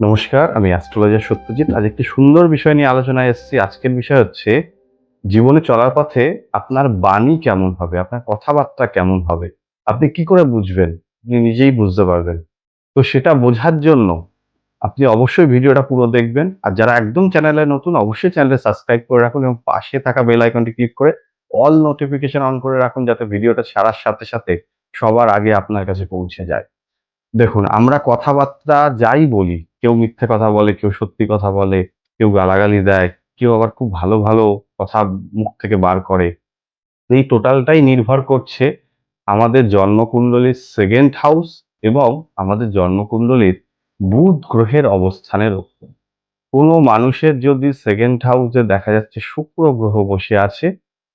নমস্কার, আমি অ্যাস্ট্রোলজার সত্যজিৎ। আজ একটি সুন্দর বিষয় নিয়ে আলোচনায় এসেছি। আজকের বিষয় হচ্ছে, জীবনে চলার পথে আপনার বাণী কেমন হবে? আপনার কথাবার্তা কেমন হবে? আপনি কি করে বুঝবেন? আপনি নিজেই বুঝতে পারবেন। তো সেটা বোঝার জন্য আপনি অবশ্যই ভিডিওটা পুরো দেখবেন। আর যারা একদম চ্যানেলে নতুন, অবশ্যই চ্যানেলে সাবস্ক্রাইব করে রাখুন এবং পাশে থাকা বেল আইকনটি ক্লিক করে অল নোটিফিকেশন অন করে রাখুন যাতে ভিডিওটা ছাড়ার সাথে সাথে সবার আগে আপনার কাছে পৌঁছে যায়। দেখুন, আমরা কথাবার্তা যাই বলি কেউ মিথ্যে কথা বলে, কেউ সত্যি কথা বলে, কেউ গালাগালি দেয়, কেউ আবার খুব ভালো ভালো কথা মুখ থেকে বার করে। এই টোটালটাই নির্ভর করছে আমাদের জন্মকুণ্ডলীর সেকেন্ড হাউস এবং আমাদের জন্মকুণ্ডলীর বুধ গ্রহের অবস্থানের উপর কোনো মানুষের যদি সেকেন্ড হাউসে দেখা যাচ্ছে শুক্র গ্রহ বসে আছে,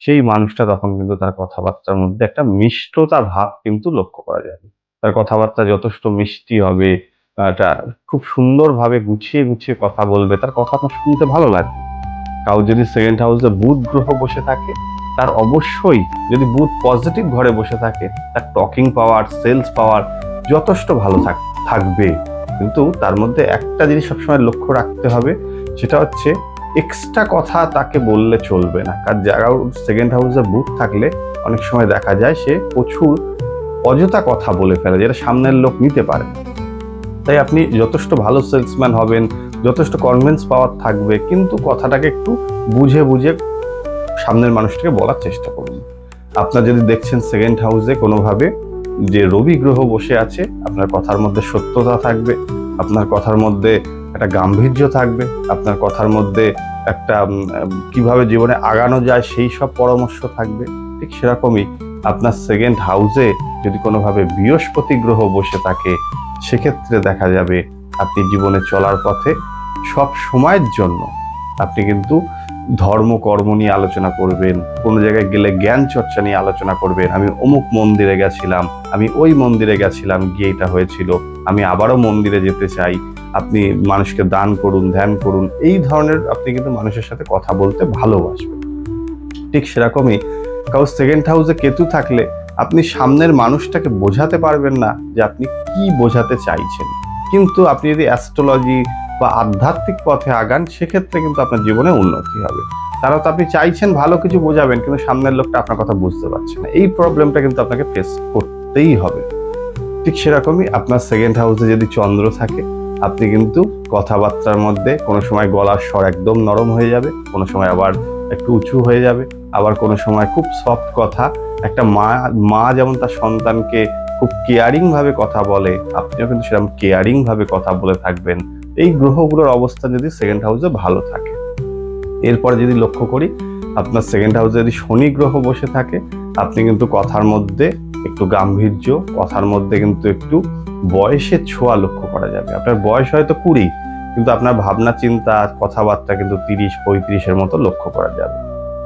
সেই মানুষটা তখন কিন্তু তার কথাবার্তার মধ্যে একটা মিষ্টতা ভাব কিন্তু লক্ষ্য করা যাবে। তার কথাবার্তা যথেষ্ট মিষ্টি হবে খুব সুন্দরভাবে গুছিয়ে গুছিয়ে কথা বলবে। তার কথা আপনার শুনতে ভালো লাগবে। কাউ যদি সেকেন্ড হাউসে বুধ গ্রহ বসে থাকে, তার অবশ্যই যদি বুধ পজিটিভ ঘরে বসে থাকে, তার টকিং পাওয়ার সেলস পাওয়ার যথেষ্ট ভালো থাক থাকবে। কিন্তু তার মধ্যে একটা জিনিস সবসময় লক্ষ্য রাখতে হবে, সেটা হচ্ছে এক্সট্রা কথা তাকে বললে চলবে না। কার জায়গা সেকেন্ড হাউসে বুথ থাকলে অনেক সময় দেখা যায় সে প্রচুর অযথা কথা বলে ফেলে, যেটা সামনের লোক নিতে পারে। তাই আপনি যথেষ্ট ভালো সেলসম্যান হবেন, যথেষ্ট কনভিন্স পাওয়ার থাকবে, কিন্তু কথাটাকে একটু বুঝে বুঝে সামনের মানুষটাকে বলার চেষ্টা করুন। আপনার যদি দেখছেন সেকেন্ড হাউসে কোনোভাবে যে রবি গ্রহ বসে আছে, আপনার কথার মধ্যে সত্যতা থাকবে, আপনার কথার মধ্যে একটা গাম্ভীর্য থাকবে, আপনার কথার মধ্যে একটা কীভাবে জীবনে আগানো যায় সেই সব পরামর্শ থাকবে, ঠিক সেরকমই আপনার সেকেন্ড হাউসে যদি কোনোভাবে বৃহস্পতি গ্রহ বসে থাকে সেক্ষেত্রে দেখা যাবে আপনি জীবনে চলার পথে সব সময়ের জন্য আপনি কিন্তু ধর্ম, কর্ম নিয়ে আলোচনা করবেন, কোনো জায়গায় গেলে জ্ঞান চর্চা নিয়ে আলোচনা করবেন। আমি অমুক মন্দিরে গেছিলাম, আমি ওই মন্দিরে গেছিলাম, গিয়ে এটা হয়েছিল। আমি আবারও মন্দিরে যেতে চাই, আপনি মানুষকে দান করুন, ধ্যান করুন, এই ধরনের আপনি কিন্তু মানুষের সাথে কথা বলতে ভালোবাসবেন। ঠিক সেরকমই কাউ সেকেন্ড হাউসে কেতু থাকলে আপনি সামনের মানুষটাকে বোঝাতে পারবেন না যে আপনি কি বোঝাতে চাইছেন। কিন্তু আপনি যদি অ্যাস্ট্রোলজি বা আধ্যাত্মিক পথে আগান, সেক্ষেত্রে কিন্তু আপনার জীবনে উন্নতি হবে। তারা তো আপনি চাইছেন ভালো কিছু বোঝাবেন, কিন্তু সামনের লোকটা আপনার কথা বুঝতে পারছে না। এই প্রবলেমটা কিন্তু আপনাকে ফেস করতেই হবে। ঠিক সেরকমই আপনার সেকেন্ড হাউসে যদি চন্দ্র থাকে, আপনি কিন্তু কথাবার্তার মধ্যে কোনো সময় গলার স্বর একদম নরম হয়ে যাবে, কোনো সময় আবার একটু উঁচু হয়ে যাবে। আবার কোনো সময় খুব সফট কথা, একটা মা মা যেমন তার সন্তানকে খুব কেয়ারিং ভাবে কথা বলে, আপনিও কিন্তু সেরকম কেয়ারিং ভাবে কথা বলে থাকবেন। এই গ্রহগুলোর অবস্থা যদি সেকেন্ড হাউসে ভালো থাকে। এরপরে যদি লক্ষ্য করি, আপনার সেকেন্ড হাউসে যদি শনি গ্রহ বসে থাকে, আপনি কিন্তু কথার মধ্যে একটু গাম্ভীর্য, কথার মধ্যে কিন্তু একটু বয়সের ছোঁয়া লক্ষ্য করা যাবে। আপনার বয়স হয়তো কুড়ি কিন্তু আপনার ভাবনা, চিন্তা কথাবার্তা কিন্তু তিরিশ, পঁয়ত্রিশের মতো লক্ষ্য করা যাবে।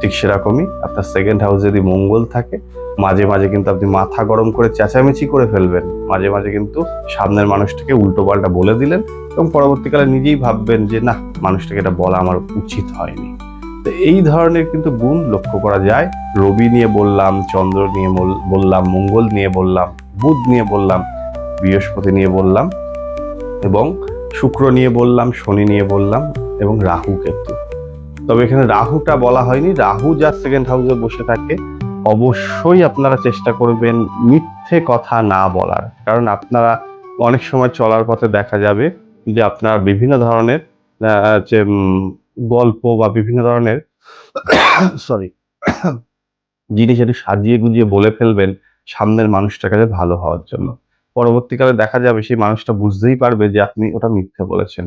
ঠিক সেরকমই আপনার সেকেন্ড হাউস যদি মঙ্গল থাকে, মাঝে মাঝে কিন্তু আপনি মাথা গরম করে চেঁচামেচি করে ফেলবেন। মাঝে মাঝে কিন্তু সামনের মানুষটাকে উল্টো পাল্টা বলে দিলেন এবং পরবর্তীকালে নিজেই ভাববেন যে, না, মানুষটাকে এটা বলা আমার উচিত হয়নি। তো এই ধরনের কিন্তু গুণ লক্ষ্য করা যায়। রবি নিয়ে বললাম, চন্দ্র নিয়ে বললাম, মঙ্গল নিয়ে বললাম, বুধ নিয়ে বললাম, বৃহস্পতি নিয়ে বললাম এবং শুক্র নিয়ে বললাম, শনি নিয়ে বললাম এবং রাহু কেতু। তবে এখানে রাহুটা বলা হয়নি, রাহু যার সেকেন্ড হাউসে বসে থাকে। অবশ্যই আপনারা চেষ্টা করবেন মিথ্যে কথা না বলার, কারণ আপনারা অনেক সময় চলার পথে দেখা যাবে যে আপনারা বিভিন্ন ধরনের যে গল্প বা বিভিন্ন ধরনের সরি জিনিস একটু সাজিয়ে গুজিয়ে বলে ফেলবেন সামনের মানুষটার কাছে ভালো হওয়ার জন্য। পরবর্তীকালে দেখা যাবে সেই মানুষটা বুঝতেই পারবে যে আপনি ওটা মিথ্যে বলেছেন।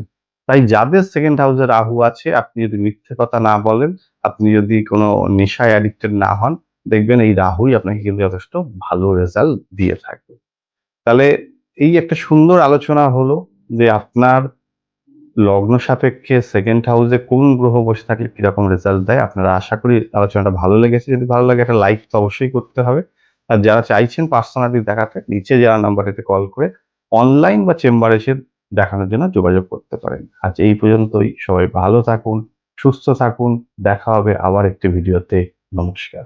তাই যাদের সেকেন্ড হাউসে রাহু আছে, আপনি যদি মিথ্যে কথা না বলেন, আপনি যদি কোনো নেশায় অ্যাডিক্টেড না হন, দেখবেন এই রাহুই আপনাকে কিন্তু যথেষ্ট ভালো রেজাল্ট দিয়ে থাকবে। তাহলে এই একটা সুন্দর আলোচনা হলো যে আপনার লগ্ন সাপেক্ষে সেকেন্ড হাউসে কোন গ্রহ বসে থাকলে কীরকম রেজাল্ট দেয়। আপনারা আশা করি আলোচনাটা ভালো লেগেছে। যদি ভালো লাগে একটা লাইক তো অবশ্যই করতে হবে। আর যারা চাইছেন পার্সোনালি দেখাতে, নিচে যারা নাম্বারেতে কল করে অনলাইন বা চেম্বার এসে দেখানোর জন্য যোগাযোগ করতে পারেন। আজ এই পর্যন্তই। সবাই ভালো থাকুন, সুস্থ থাকুন। দেখা হবে আবার একটি ভিডিওতে নমস্কার।